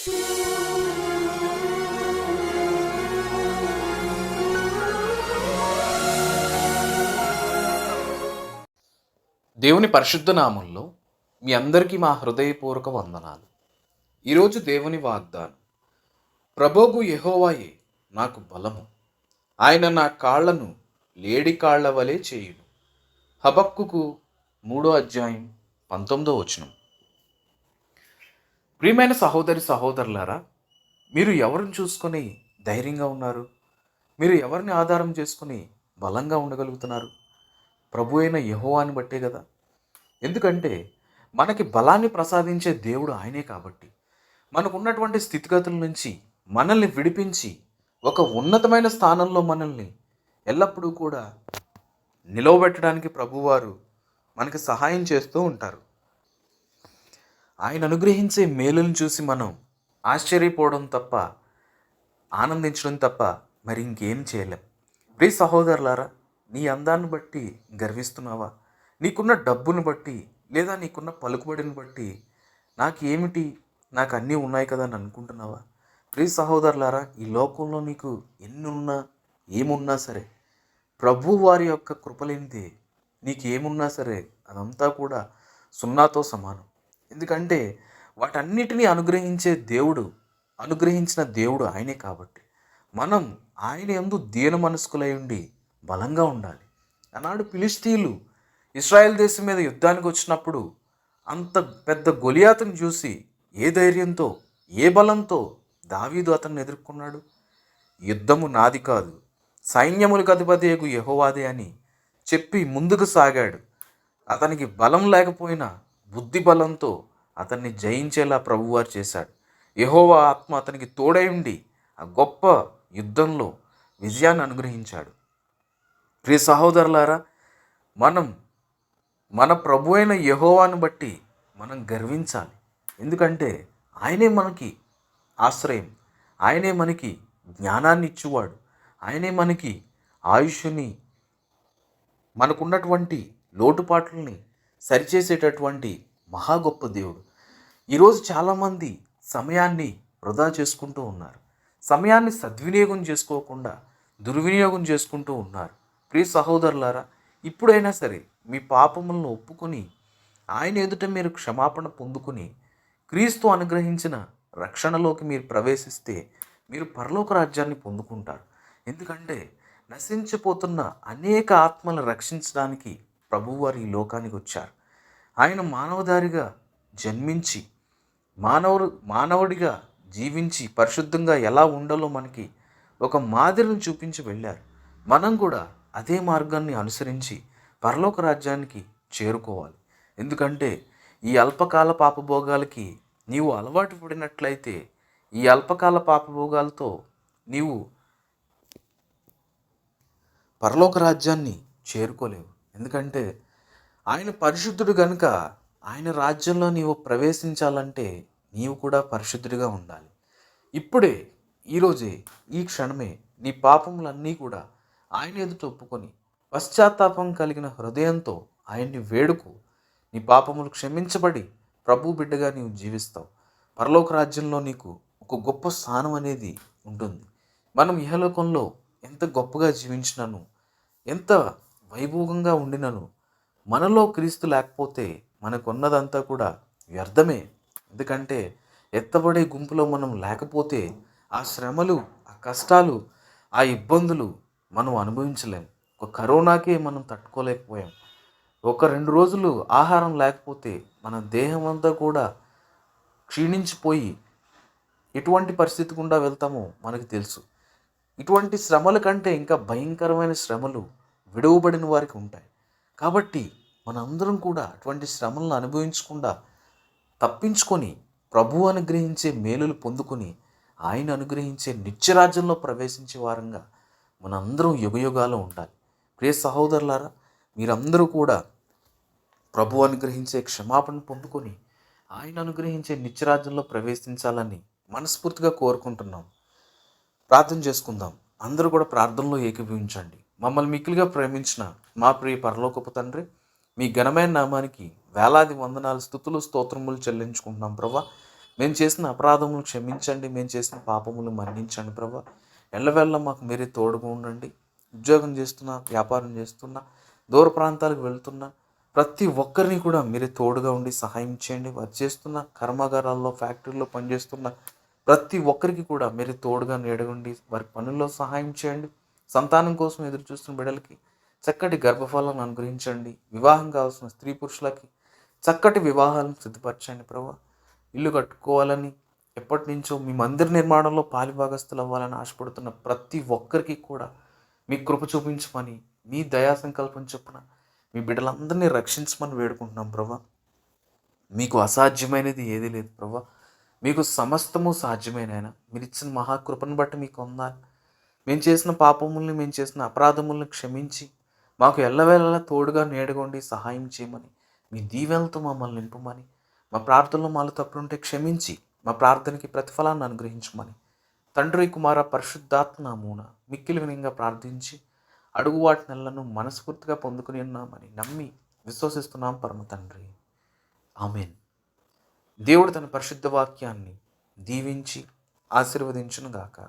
దేవుని పరిశుద్ధ నామంలో మీ అందరికీ మా హృదయపూర్వక వందనాలు. ఈరోజు దేవుని వాగ్దానం ప్రభోగు యహోవాయే నాకు బలము. ఆయన నా కాళ్ళను లేడి కాళ్ళ వలె చేయును. హబక్కుకు మూడో అధ్యాయం పంతొమ్మిదో వచనం. ప్రియమైన సహోదరి సహోదరులారా మీరు ఎవరిని చూసుకొని ధైర్యంగా ఉన్నారు? మీరు ఎవరిని ఆధారం చేసుకొని బలంగా ఉండగలుగుతున్నారు? ప్రభు అయిన యహోవాని బట్టే కదా. ఎందుకంటే మనకి బలాన్ని ప్రసాదించే దేవుడు ఆయనే కాబట్టి. మనకున్నటువంటి స్థితిగతుల నుంచి మనల్ని విడిపించి ఒక ఉన్నతమైన స్థానంలో మనల్ని ఎల్లప్పుడూ కూడా నిలవబెట్టడానికి ప్రభువారు మనకి సహాయం చేస్తూ ఉంటారు. ఆయన అనుగ్రహించే మేలును చూసి మనం ఆశ్చర్యపోవడం తప్ప ఆనందించడం తప్ప మరి ఇంకేం చేయలేం. ప్రియ సహోదరులారా నీ అందాన్ని బట్టి గర్విస్తున్నావా? నీకున్న డబ్బును బట్టి లేదా నీకున్న పలుకుబడిని బట్టి నాకు ఏమిటి నాకు అన్నీ ఉన్నాయి కదా అని అనుకుంటున్నావా? ప్రియ సహోదరులారా ఈ లోకంలో నీకు ఎన్ని ఉన్నా ఏమున్నా సరే ప్రభు వారి యొక్క కృపలేనిదే నీకు ఏమున్నా సరే అదంతా కూడా సున్నాతో సమానం. ఎందుకంటే వాటన్నిటినీ అనుగ్రహించే దేవుడు అనుగ్రహించిన దేవుడు ఆయనే కాబట్టి. మనం ఆయన ఎందు దీన మనస్కులై ఉండి బలంగా ఉండాలి. ఆనాడు పిలిస్తీన్లు ఇస్రాయెల్ దేశం మీద యుద్ధానికి వచ్చినప్పుడు అంత పెద్ద గొలియాతను చూసి ఏ ధైర్యంతో ఏ బలంతో దావీదు అతన్ని ఎదుర్కొన్నాడు? యుద్ధము నాది కాదు సైన్యములకు అధిపతియకు యహోవాదే అని చెప్పి ముందుకు సాగాడు. అతనికి బలం లేకపోయినా బుద్ధి బలంతో అతన్ని జయించేలా ప్రభువారు చేశాడు. యహోవా ఆత్మ అతనికి తోడై ఉండి ఆ గొప్ప యుద్ధంలో విజయాన్ని అనుగ్రహించాడు. ప్రియ సహోదరులారా మనం మన ప్రభు అయిన యహోవాను బట్టి మనం గర్వించాలి. ఎందుకంటే ఆయనే మనకి ఆశ్రయం. ఆయనే మనకి జ్ఞానాన్ని ఇచ్చేవాడు. ఆయనే మనకి ఆయుష్ని మనకున్నటువంటి లోటుపాట్లని సరిచేసేటటువంటి మహా గొప్ప దేవుడు. ఈరోజు చాలామంది సమయాన్ని వృధా చేసుకుంటూ ఉన్నారు. సమయాన్ని సద్వినియోగం చేసుకోకుండా దుర్వినియోగం చేసుకుంటూ ఉన్నారు. ప్రియ సహోదరులారా ఇప్పుడైనా సరే మీ పాపములను ఒప్పుకొని ఆయన ఎదుట మీరు క్షమాపణ పొందుకుని క్రీస్తు అనుగ్రహించిన రక్షణలోకి మీరు ప్రవేశిస్తే మీరు పరలోక రాజ్యాన్ని పొందుకుంటారు. ఎందుకంటే నశించిపోతున్న అనేక ఆత్మలను రక్షించడానికి ప్రభువారు ఈ లోకానికి వచ్చారు. ఆయన మానవదారిగా జన్మించి మానవుడు మానవుడిగా జీవించి పరిశుద్ధంగా ఎలా ఉండాలో మనకి ఒక మాదిరిని చూపించి వెళ్ళారు. మనం కూడా అదే మార్గాన్ని అనుసరించి పరలోక రాజ్యానికి చేరుకోవాలి. ఎందుకంటే ఈ అల్పకాల పాపభోగాలకి నీవు అలవాటు పడినట్లయితే ఈ అల్పకాల పాపభోగాలతో నీవు పరలోక రాజ్యాన్ని చేరుకోలేవు. ఎందుకంటే ఆయన పరిశుద్ధుడు కనుక ఆయన రాజ్యంలో నీవు ప్రవేశించాలంటే నీవు కూడా పరిశుద్ధుడిగా ఉండాలి. ఇప్పుడే ఈరోజే ఈ క్షణమే నీ పాపములన్నీ కూడా ఆయన ఎదుట ఒప్పుకొని పశ్చాత్తాపం కలిగిన హృదయంతో ఆయన్ని వేడుకు నీ పాపములు క్షమించబడి ప్రభు బిడ్డగా నీవు జీవిస్తావు. పరలోక రాజ్యంలో నీకు ఒక గొప్ప స్థానం అనేది ఉంటుంది. మనం ఇహలోకంలో ఎంత గొప్పగా జీవించినాను ఎంత వైభోగంగా ఉండినను. మనలో క్రీస్తు లేకపోతే మనకున్నదంతా కూడా వ్యర్థమే. ఎందుకంటే ఎత్తబడే గుంపులో మనం లేకపోతే ఆ శ్రమలు ఆ కష్టాలు ఆ ఇబ్బందులు మనం అనుభవించలేం. ఒక కరోనాకే మనం తట్టుకోలేకపోయాం. ఒక రెండు రోజులు ఆహారం లేకపోతే మన దేహం అంతా కూడా క్షీణించిపోయి ఎటువంటి పరిస్థితి గుండా వెళ్తామో మనకు తెలుసు. ఇటువంటి శ్రమల కంటే ఇంకా భయంకరమైన శ్రమలు విడువబడిన వారికి ఉంటాయి. కాబట్టి మనందరం కూడా అటువంటి శ్రమలను అనుభవించకుండా తప్పించుకొని ప్రభు అనుగ్రహించే మేలులు పొందుకొని ఆయన అనుగ్రహించే నిత్యరాజ్యంలో ప్రవేశించే వారంగా మనందరం యుగయుగాలు ఉండాలి. ప్రియ సహోదరులారా మీరందరూ కూడా ప్రభు అనుగ్రహించే క్షమాపణ పొందుకొని ఆయన అనుగ్రహించే నిత్యరాజ్యంలో ప్రవేశించాలని మనస్ఫూర్తిగా కోరుకుంటున్నాం. ప్రార్థన చేసుకుందాం. అందరూ కూడా ప్రార్థనలో ఏకీభవించండి. మమ్మల్ని మిక్కిలిగా ప్రేమించిన మా ప్రియ పరలోకపు తండ్రి మీ ఘనమైన నామానికి వేలాది వందనాలు స్థుతులు స్తోత్రములు చెల్లించుకుంటున్నాం ప్రభా. మేము చేసిన అపరాధములు క్షమించండి మేము చేసిన పాపములు మన్నించండి ప్రభా. ఎల్లవెల్ల మాకు మీరే తోడుగా ఉండండి. ఉద్యోగం చేస్తున్నా వ్యాపారం చేస్తున్నా దూర ప్రాంతాలకు వెళ్తున్నా ప్రతి ఒక్కరిని కూడా మీరే తోడుగా ఉండి సహాయం చేయండి. వారు చేస్తున్న కర్మాగారాల్లో ఫ్యాక్టరీలో పనిచేస్తున్న ప్రతి ఒక్కరికి కూడా మీరు తోడుగా నీడగుండి వారి పనుల్లో సహాయం చేయండి. సంతానం కోసం ఎదురు చూస్తున్న బిడ్డలకి చక్కటి గర్భఫలాలను అనుగ్రహించండి. వివాహం కావాల్సిన స్త్రీ పురుషులకి చక్కటి వివాహాలను సిద్ధపరచండి ప్రభా. ఇల్లు కట్టుకోవాలని ఎప్పటి నుంచో మీ మందిర నిర్మాణంలో పాలిభాగస్తులు అవ్వాలని ఆశపడుతున్న ప్రతి ఒక్కరికి కూడా మీ కృప చూపించమని మీ దయా సంకల్పం చొప్పున మీ బిడ్డలందరినీ రక్షించమని వేడుకుంటున్నాం ప్రభా. మీకు అసాధ్యమైనది ఏదీ లేదు ప్రభా. మీకు సమస్తము సాధ్యమైన మీరు ఇచ్చిన మహాకృపను బట్టి మీకు ఉందాలి మేము చేసిన పాపముల్ని మేము చేసిన అపరాధముల్ని క్షమించి మాకు ఎల్లవేళలా తోడుగా నేడుకోండి సహాయం చేయమని మీ దీవెలతో మమ్మల్ని నింపమని మా ప్రార్థనలో మాలో తప్పులుంటే క్షమించి మా ప్రార్థనకి ప్రతిఫలాన్ని అనుగ్రహించమని తండ్రి కుమార పరిశుద్ధాత్మ మిక్కిలి వినంగా ప్రార్థించి అడుగు వాటి మనస్ఫూర్తిగా పొందుకుని ఉన్నామని నమ్మి విశ్వసిస్తున్నాం పరమ తండ్రి. ఆమెన్. దేవుడు తన పరిశుద్ధ వాక్యాన్ని దీవించి ఆశీర్వదించునుగాక.